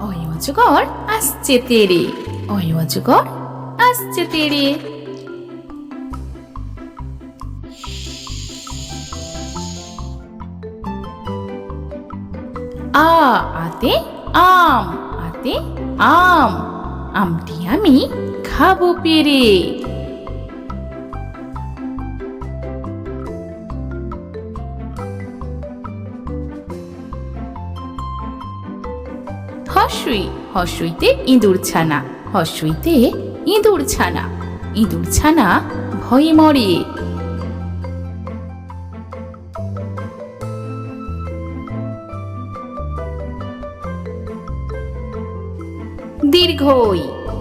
অয় অজগর আসছে তেরে। অয় অজগর আসছে তেরে। আ আতে আম আতে আম। আমটি আমি খাব পেরে। হস্যই, হস্যইতে ইঁদুর ছানা, হস্যইতে ইঁদুর ছানা ইঁদুর ছানা ভয়ে মরে। দীর্ঘই,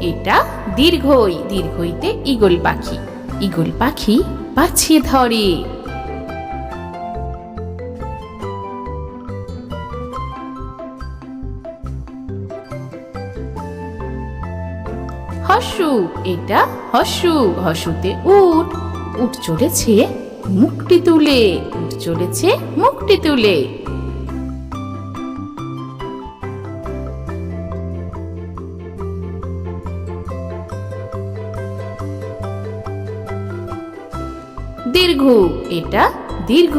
এটা দীর্ঘই, দীর্ঘইতে ইগল পাখি ইগল পাখি পাছে ধরে। এটা হসু। হসুতে উট। উট চলেছে মুখটি তুলে। উট চলেছে মুখটি তুলে। দীর্ঘ, এটা দীর্ঘ।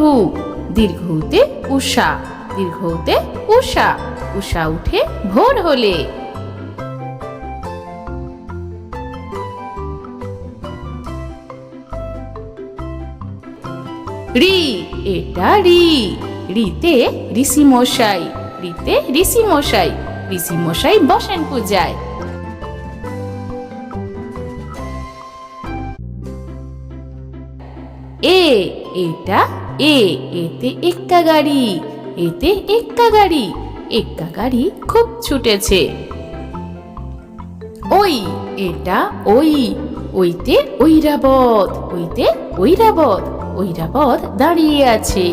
দীর্ঘতে উষা দীর্ঘতে উষা উষা উঠে ভোর হলে। রি, এটা রি। রিতে ঋষি মশাই রিতে ঋষি মশাই ঋষি মশাই বসেন পূজায়। এ, এটা, এ, এতে এক্কা গাড়ি, এতে এক্কা গাড়ি এক্কা গাড়ি খুব ছুটেছে। ওই, এটা ওই, ওইতে ঐরাবত ওইতে ঐরাবত। ঐরাবত দাঁড়িয়ে আছে।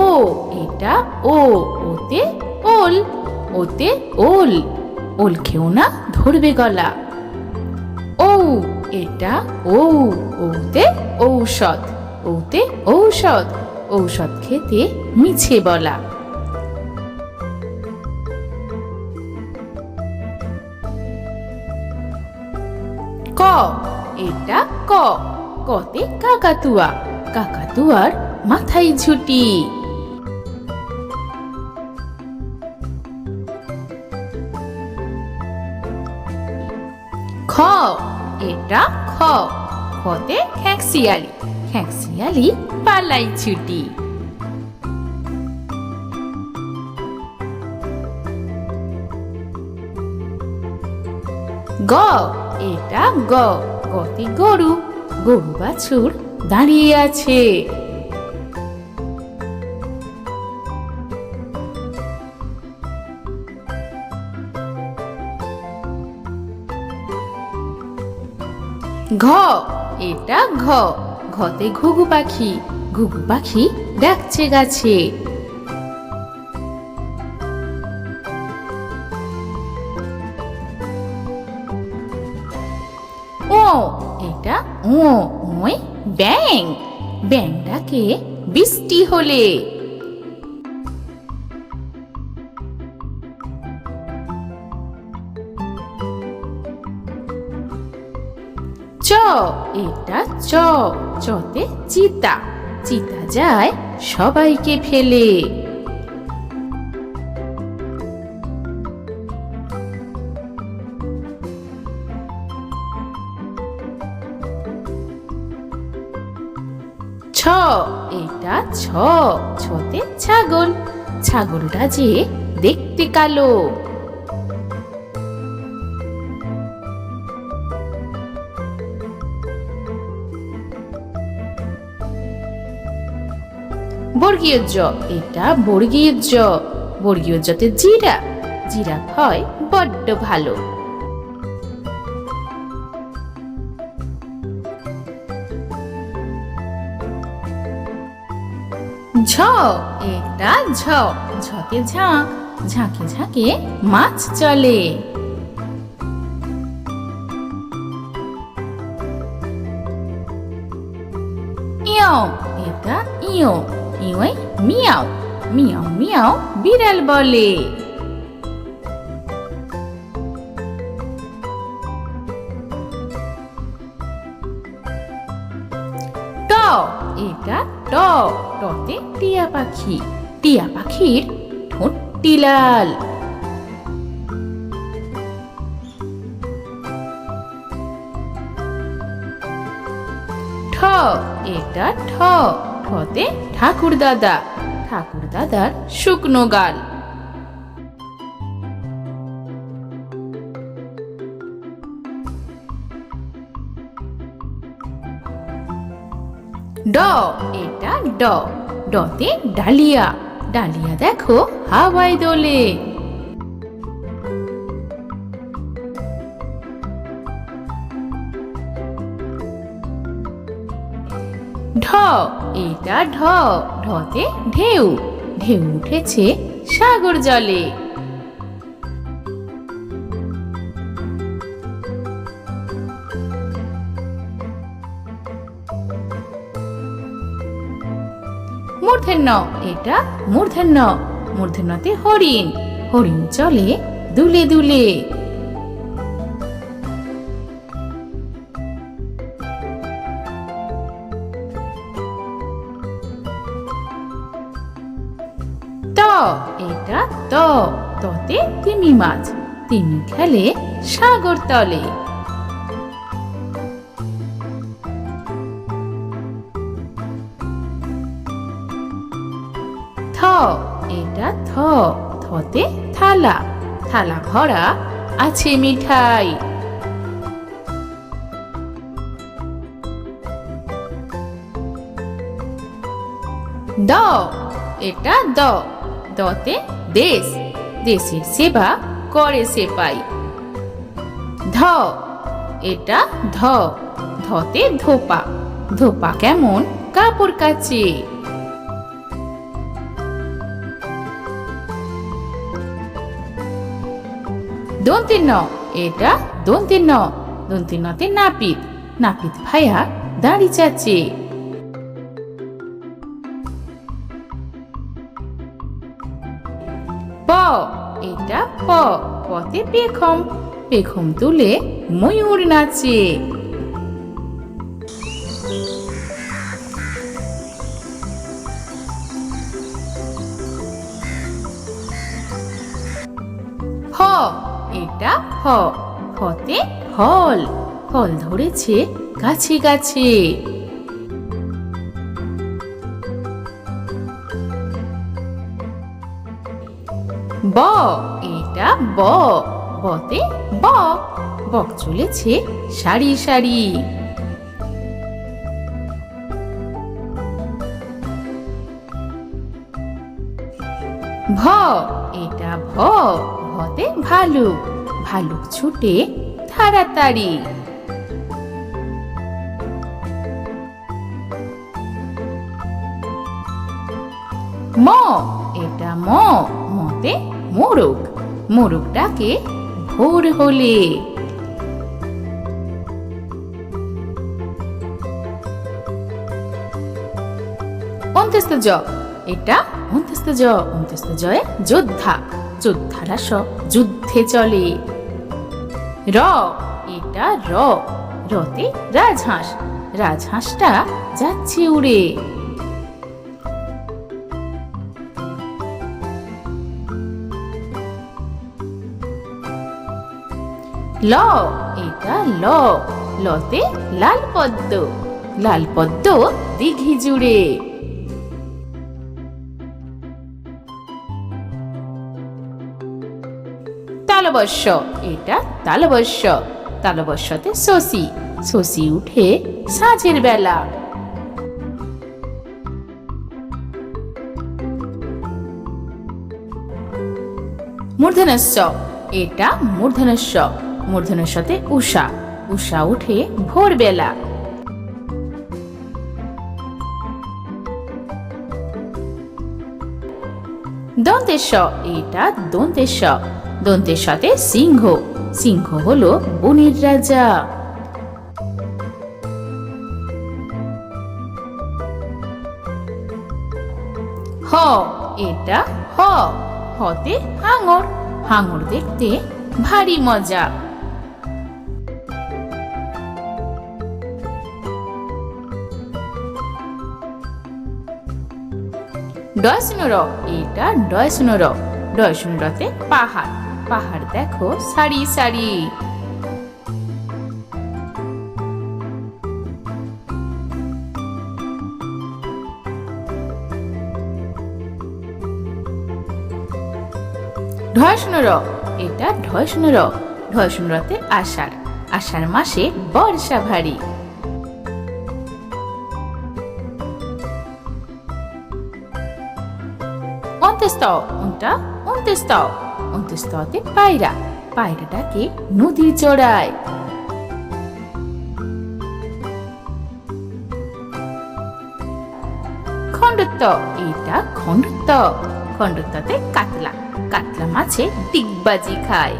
ও, এটা ও, ওতে ওল ওতে ওল ওল খেও না, ধরবে গলা। ও এটা ও ওতে ঔষধ ওতে ঔষধ ঔষধ খেতে মিছে বলা। এটা ক কতে কাকাতুয়া। কাকাতুয়ার মাথায় ঝুটি। খ এটা খ খতে খ্যাঁকশিয়ালি খ্যাঁকশিয়ালি পালাই ছুটি গ এটা গ। গতে গরু গরু বাছুর দাঁড়িয়ে আছে। ঘ। এটা ঘ। ঘতে ঘুঘু পাখি ঘুঘু পাখি ডাকছে গাছে। ও, ওই ব্যাং ব্যাংটাকে বৃষ্টি হলে। চ, এটা চ, চতে চিতা। চিতা যায় সবাইকে ফেলে। ছ। এটা ছ। ছতে ছাগল। ছাগলটা যে দেখতে কালো। বর্গীয় জ এটা বর্গীয় জ বর্গীয় জতে জিরা। জিরাফ হয় বড্ড ভালো। এটা ঝ ঝকে ঝাঁক, ঝাঁকে ঝাঁকে মাছ চলে। ঝ এটা ইয়ো। ইওই মিয়াও মিয়াও মিয়াও বিড়াল বলে। এটা ট টতে টিয়া পাখি। টিয়া পাখির ঠোঁটটি লাল ঠ। এটা ঠ। ঠতে ঠাকুর দাদা ঠাকুর দাদার শুকনো গাল। ড, এটা ড, ডতে ডালিয়া। ডালিয়া দেখো হাওয়ায় দোলে। ঢ, এটা ঢ, ঢতে ঢেউ। ঢেউ উঠেছে সাগর জলে। মূর্ধন্য। এটা মূর্ধন্য। মূর্ধন্যতে হরিণ। হরিণ চলে দুলে দুলে। ত। এটা ত। ততে তিমি মাছ। তিমি খেলে সাগর তলে। এটা থ। থতে থালা। থালা ভরা আছে মিঠাই। দ। এটা দ। দতে দেশ। দেশের সেবা করে সেপাই ধ। এটা ধ। ধতে ধোপা। ধোপা কেমন? কাপড় কাচে। দন্তিন্ন এটা দন্তিন্ন দন্তিন্নতে নাপিত। নাপিত ভাইয়া দাড়ি চাচে প। এটা প। পতে পেখম। পেখম তুলে ময়ূর নাচে। ফ এটা ফ ফতে ফল ফল ধরেছে গাছে গাছে ব। এটা ব। বতে ব। বক চলেছে সারি সারি। ভ। এটা ভ। ভতে ভালুক ভালুক ছুটে তাড়াতাড়ি। ম, এটা ম, মতে মোরগ। মোরগটাকে ভোর হলে। অন্ত্যস্ত জ, এটা অন্ত্যস্ত জ অন্ত্যস্ত জয়ে যোদ্ধা। যোদ্ধারা সব যুদ্ধে চলে। র, এটা র। রতে রাজহাঁস। রাজহাঁসটা যাচ্ছে উড়ে। ল, এটা ল। লতে লাল পদ্ম। লাল পদ্ম দিঘি জুড়ে। তালবস্য এটা তালবস্য তালবস্যতে শশী। শশী উঠে সাঁঝের বেলা। মূর্ধনস্য এটা মূর্ধনস্য মূর্ধনস্যতে উষা উষা উঠে ভোরবেলা। দন্তেশ্ব এটা দন্তেশ্ব সাথে সিংহ। সিংহ হল বনের রাজা। হ, এটা হ, হতে হাঙর। হাঙর দেখতে ভারী মজা। ডয়সনুর এটা ডয়সনুর ডয়সনুরতে পাহাড়। পাহাড় দেখো, সারি সারি। ঢয়সনুর এটা ঢয়সনুর ঢয়সনুরতে আষাঢ় আষাঢ় মাসে বর্ষা ভারী। অন্তস্ত উনটা অন্তস্ত অন্তস্ততে পায়রা পায়রাটাকে নদী চড়ায়। খণ্ডত্ব এটা খণ্ডত্ব। খণ্ডত্বতে কাতলা কাতলা মাছে ডিগবাজি খায়।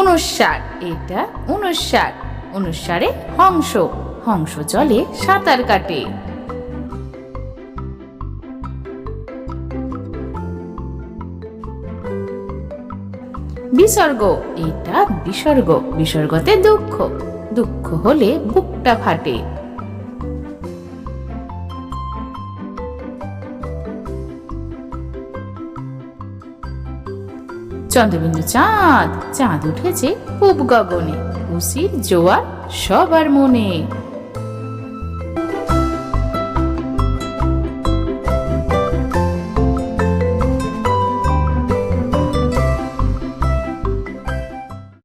অনুসার এটা অনুসার অনুসারে হংস হংস জলে সাঁতার কাটে। বিসর্গ। এটা বিসর্গ। বিসর্গতে দুঃখ। দুঃখ হলে বুকটা ফাটে। চন্দ্রবিন্দু চাঁদ চাঁদ উঠেছে পূব গগনে। খুশির জোয়ার সবার মনে।